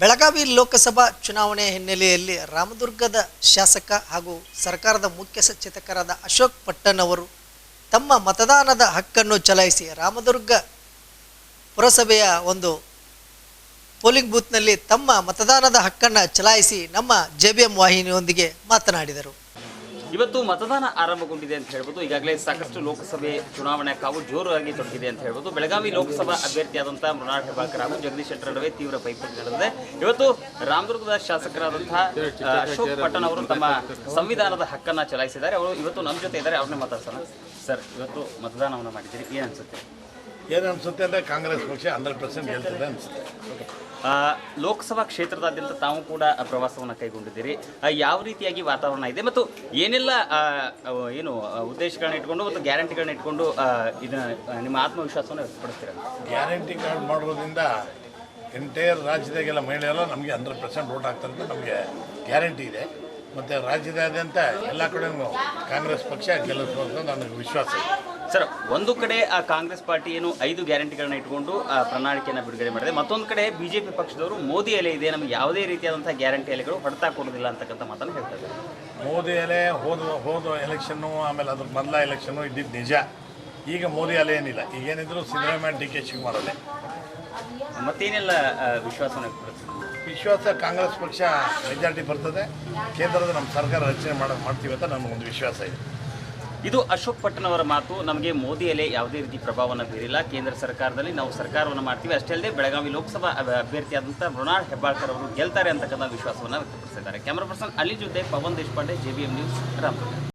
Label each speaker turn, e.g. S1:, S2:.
S1: ಬೆಳಗಾವಿ ಲೋಕಸಭಾ ಚುನಾವಣೆ ಹಿನ್ನೆಲೆಯಲ್ಲಿ ರಾಮದುರ್ಗದ ಶಾಸಕ ಹಾಗೂ ಸರ್ಕಾರದ ಮುಖ್ಯ ಸಚೇತಕರಾದ ಅಶೋಕ್ ಪಟ್ಟಣ್ ಅವರು ತಮ್ಮ ಮತದಾನದ ಹಕ್ಕನ್ನು ಚಲಾಯಿಸಿ ರಾಮದುರ್ಗ ಪುರಸಭೆಯ ಒಂದು ಪೋಲಿಂಗ್ ಬೂತ್ನಲ್ಲಿ ತಮ್ಮ ಮತದಾನದ ಹಕ್ಕನ್ನು ಚಲಾಯಿಸಿ ನಮ್ಮ ಜೆ ವಾಹಿನಿಯೊಂದಿಗೆ ಮಾತನಾಡಿದರು.
S2: ಇವತ್ತು ಮತದಾನ ಆರಂಭಗೊಂಡಿದೆ ಅಂತ ಹೇಳ್ಬೋದು. ಈಗಾಗಲೇ ಸಾಕಷ್ಟು ಲೋಕಸಭೆ ಚುನಾವಣೆ ಕಾವು ಜೋರಾಗಿ ತೊಡಗಿದೆ ಅಂತ ಹೇಳ್ಬೋದು. ಬೆಳಗಾವಿ ಲೋಕಸಭಾ ಅಭ್ಯರ್ಥಿಯಾದಂತಹ ಮೃಣಾಲ್ ಹೆಬ್ಬಾಳ್ಕರ್ ಹಾಗೂ ಜಗದೀಶ್ ಶೆಟ್ಟರ್ ನಡುವೆ ತೀವ್ರ ಪೈಪೋಟಿ ನಡೆದಿದೆ. ಇವತ್ತು ರಾಮದುರ್ಗದ ಶಾಸಕರಾದಂತಹ ಅಶೋಕ್ ಪಟ್ಟಣ್ ಅವರು ತಮ್ಮ ಸಂವಿಧಾನದ ಹಕ್ಕನ್ನ ಚಲಾಯಿಸಿದ್ದಾರೆ. ಅವರು ಇವತ್ತು ನಮ್ಮ ಜೊತೆ ಇದ್ದಾರೆ. ಅವ್ರನ್ನೇ ಮಾತಾಡ್ಸೋಣ. ಸರ್, ಇವತ್ತು ಮತದಾನವನ್ನು ಮಾಡಿದ್ದೀರಿ. ಏನು ಅನ್ಸುತ್ತೆ?
S3: ಏನು ಅನಿಸುತ್ತೆ ಅಂದರೆ ಕಾಂಗ್ರೆಸ್ ಪಕ್ಷ ಹಂಡ್ರೆಡ್ ಪರ್ಸೆಂಟ್ ಗೆಲ್ತದೆ ಅನಿಸುತ್ತೆ.
S2: ಆ, ಲೋಕಸಭಾ ಕ್ಷೇತ್ರದಾದ್ಯಂತ ತಾವು ಕೂಡ ಪ್ರವಾಸವನ್ನು ಕೈಗೊಂಡಿದ್ದೀರಿ. ಆ, ಯಾವ ರೀತಿಯಾಗಿ ವಾತಾವರಣ ಇದೆ ಮತ್ತು ಏನೆಲ್ಲ ಆ, ಅವು ಏನು ಆ, ಉದ್ದೇಶಗಳನ್ನ ಇಟ್ಕೊಂಡು ಮತ್ತು ಗ್ಯಾರಂಟಿಗಳನ್ನ ಇಟ್ಕೊಂಡು ಆ, ಇದನ್ನ ಆ, ನಿಮ್ಮ ಆತ್ಮವಿಶ್ವಾಸವನ್ನು ವ್ಯಕ್ತಪಡಿಸ್ತೀರ?
S3: ಗ್ಯಾರಂಟಿ ಕಾರ್ಡ್ ಮಾಡೋದ್ರಿಂದ ಎಂಟೈರ್ ರಾಜ್ಯದಾಗೆಲ್ಲ ಮಹಿಳೆಯೆಲ್ಲ ನಮಗೆ ಹಂಡ್ರೆಡ್ ಪರ್ಸೆಂಟ್ ವೋಟ್ ಆಗ್ತಂತ ಅಂತ ನಮಗೆ ಗ್ಯಾರಂಟಿ ಇದೆ. ಮತ್ತು ರಾಜ್ಯದಾದ್ಯಂತ ಎಲ್ಲ ಕಡೆನೂ ಕಾಂಗ್ರೆಸ್ ಪಕ್ಷ ಗೆಲ್ಲಿಸುವಂತ ನನಗೆ ವಿಶ್ವಾಸ ಇದೆ.
S2: ಸರ್ ಒಂದು ಕಡೆ ಆ ಕಾಂಗ್ರೆಸ್ ಪಾರ್ಟಿ ಏನು ಐದು ಗ್ಯಾರಂಟಿಗಳನ್ನ ಇಟ್ಕೊಂಡು ಆ ಪ್ರಣಾಳಿಕೆಯನ್ನು ಬಿಡುಗಡೆ ಮಾಡಿದೆ. ಮತ್ತೊಂದು ಕಡೆ ಬಿಜೆಪಿ ಪಕ್ಷದವರು ಮೋದಿ ಎಲೆ ಇದೆ ನಮಗೆ ಯಾವುದೇ ರೀತಿಯಾದಂತಹ ಗ್ಯಾರಂಟಿ ಎಲೆಗಳು ಹೊಡೆತಾ ಕೊಡೋದಿಲ್ಲ ಅಂತಕ್ಕಂಥ ಮಾತನ್ನು ಹೇಳ್ತಾ
S3: ಮೋದಿ ಎಲೆ ಹೋದ ಹೋದ ಎಲೆಕ್ಷನ್ನು ಆಮೇಲೆ ಅದ್ರ ಮೊದಲ ಎಲೆಕ್ಷನ್ನು ಇದ್ದಿದ್ದು ನಿಜ. ಈಗ ಮೋದಿ ಅಲೆ ಏನಿಲ್ಲ. ಈಗೇನಿದ್ರು ಸಿದ್ದರಾಮಯ್ಯ ಡಿ ಕೆ ಶಿವಕುಮಾರಲ್ಲೇ
S2: ಮತ್ತೇನೆಲ್ಲ ವಿಶ್ವಾಸನ
S3: ವಿಶ್ವಾಸ ಕಾಂಗ್ರೆಸ್ ಪಕ್ಷ ಮೆಜಾರಿಟಿ ಬರ್ತದೆ. ಕೇಂದ್ರದ ನಮ್ಮ ಸರ್ಕಾರ ರಚನೆ ಮಾಡ ಮಾಡ್ತೀವಿ ಅಂತ ನಮಗೊಂದು ವಿಶ್ವಾಸ ಇದೆ.
S2: ಇದು ಅಶೋಕ್ ಪಟ್ಟಣವರ ಮಾತು. ನಮಗೆ ಮೋದಿ ಅಲೆ ಯಾವುದೇ ರೀತಿ ಪ್ರಭಾವವನ್ನು ಬೀರಿಲ್ಲ. ಕೇಂದ್ರ ಸರ್ಕಾರದಲ್ಲಿ ನಾವು ಸರ್ಕಾರವನ್ನು ಮಾಡ್ತೀವಿ. ಅಷ್ಟೇ ಅಲ್ಲದೆ ಬೆಳಗಾವಿ ಲೋಕಸಭಾ ಅಭ- ಅಭ್ಯರ್ಥಿಯಾದಂಥ ಮೃಣಾಲ್ ಹೆಬ್ಬಾಳ್ಕರ್ ಅವರು ಗೆಲ್ತಾರೆ ಅಂತಕ್ಕಂಥ ವಿಶ್ವಾಸವನ್ನು ವ್ಯಕ್ತಪಡಿಸಿದ್ದಾರೆ. ಕ್ಯಾಮರಾ ಪರ್ಸನ್ ಅಲ್ಲಿ ಜೊತೆ Pavan Deshpande, J B M news, Ramdurg.